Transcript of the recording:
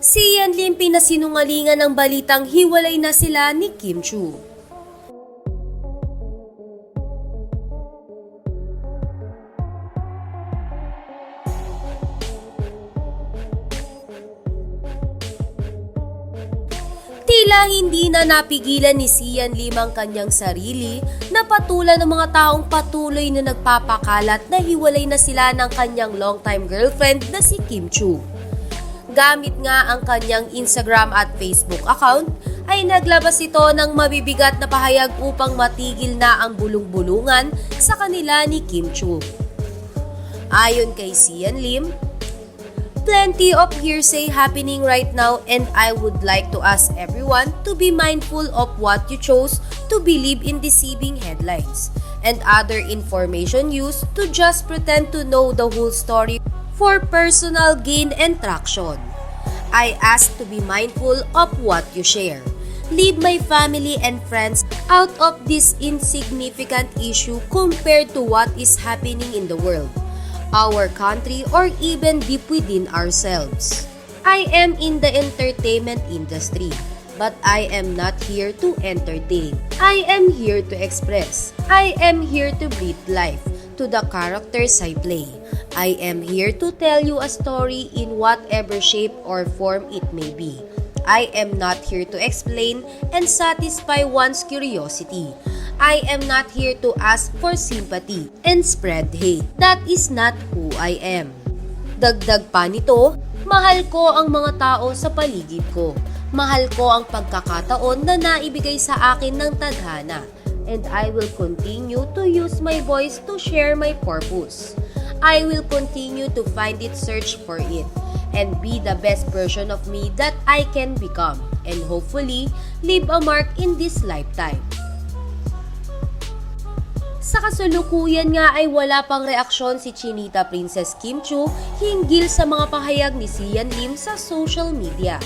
Si Yan Lim pinasinungalingan ng balitang hiwalay na sila ni Kim Chu. Tila hindi na napigilan ni Sian Lim ang kanyang sarili na patulan ng mga taong patuloy na nagpapakalat na hiwalay na sila ng kanyang longtime girlfriend na si Kim Chu. Gamit nga ang kanyang Instagram at Facebook account, ay naglabas ito ng mabibigat na pahayag upang matigil na ang bulong-bulungan sa kanila ni Kim Chu. Ayon kay Sian Lim, Plenty of hearsay happening right now and I would like to ask everyone to be mindful of what you chose to believe in deceiving headlines and other information used to just pretend to know the whole story for personal gain and traction. I ask to be mindful of what you share. Leave my family and friends out of this insignificant issue compared to what is happening in the world our country, or even deep within ourselves. I am in the entertainment industry, but I am not here to entertain. I am here to express. I am here to breathe life to the characters I play. I am here to tell you a story in whatever shape or form it may be. I am not here to explain and satisfy one's curiosity. I am not here to ask for sympathy and spread hate. That is not who I am. Dagdag pa nito, mahal ko ang mga tao sa paligid ko. Mahal ko ang pagkakataon na naibigay sa akin ng tadhana. And I will continue to use my voice to share my purpose. I will continue to find it, search for it, and be the best version of me that I can become. And hopefully, leave a mark in this lifetime. Sa kasalukuyan nga ay wala pang reaksyon si Chinita Princess Kim Chu hinggil sa mga pahayag ni Sian Lim sa social media.